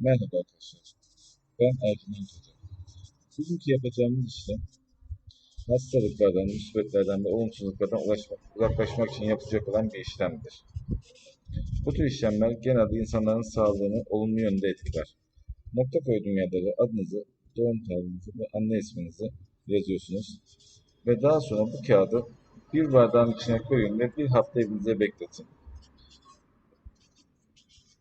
Merhaba arkadaşlar. Ben Ercüment Hoca. Bugünkü yapacağımız işlem hastalıklardan, musibetlerden ve olumsuzluklardan ulaşmak, uzaklaşmak için yapılacak olan bir işlemdir. Bu tür işlemler genelde insanların sağlığını olumlu yönde etkiler. Nokta koyduğum yerlere adınızı, doğum tarihinizi ve anne isminizi yazıyorsunuz. Ve daha sonra bu kağıdı bir bardağın içine koyun ve bir hafta evinizde bekletin.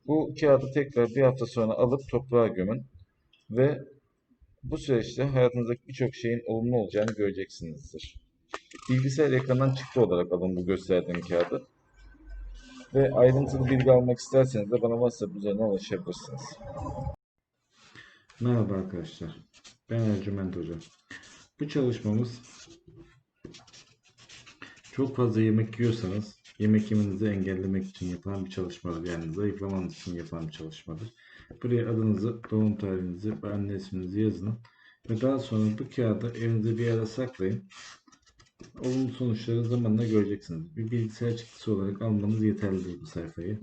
Bu kağıdı tekrar bir hafta sonra alıp toprağa gömün ve bu süreçte hayatınızdaki birçok şeyin olumlu olacağını göreceksinizdir. Bilgisayar ekranından çıktı olarak alın bu gösterdiğim kağıdı. Ve ayrıntılı bilgi almak isterseniz de bana WhatsApp üzerinden ulaşabilirsiniz. Merhaba arkadaşlar. Ben Ercüment Hoca. Bu çalışmamız çok fazla yemek yiyorsanız yemek yemenizi engellemek için yapılan bir çalışmadır. Yani zayıflamanız için yapılan bir çalışmadır. Buraya adınızı, doğum tarihinizi ve anne isminizi yazın. Ve daha sonra bu kağıdı evinizde bir yere saklayın. Olumlu sonuçları zamanla göreceksiniz. Bir bilgisayar çıktısı olarak almanız yeterlidir bu sayfayı.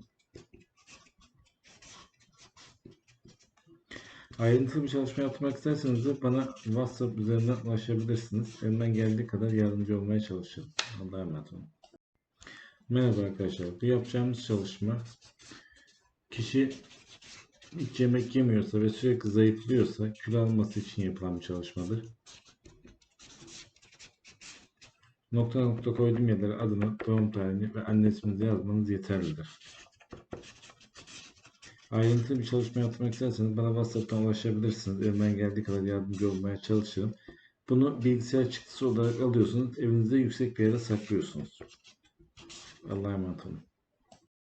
Ayrıntılı bir çalışma yapmak isterseniz de bana WhatsApp üzerinden ulaşabilirsiniz. Elimden geldiği kadar yardımcı olmaya çalışırım. Allah'a. Merhaba arkadaşlar. Bu yapacağımız çalışma kişi hiç yemek yemiyorsa ve sürekli zayıflıyorsa kilo alması için yapılan bir çalışmadır. Nokta nokta koyduğum yerlere adını, doğum tarihini ve anne isminizi yazmanız yeterlidir. Ayrıntılı bir çalışma yapmak isterseniz bana WhatsApp'tan ulaşabilirsiniz. Elimden geldiği kadar yardımcı olmaya çalışırım. Bunu bilgisayar çıktısı olarak alıyorsunuz. Evinizde yüksek bir yere saklıyorsunuz. Allah'a emanet olun.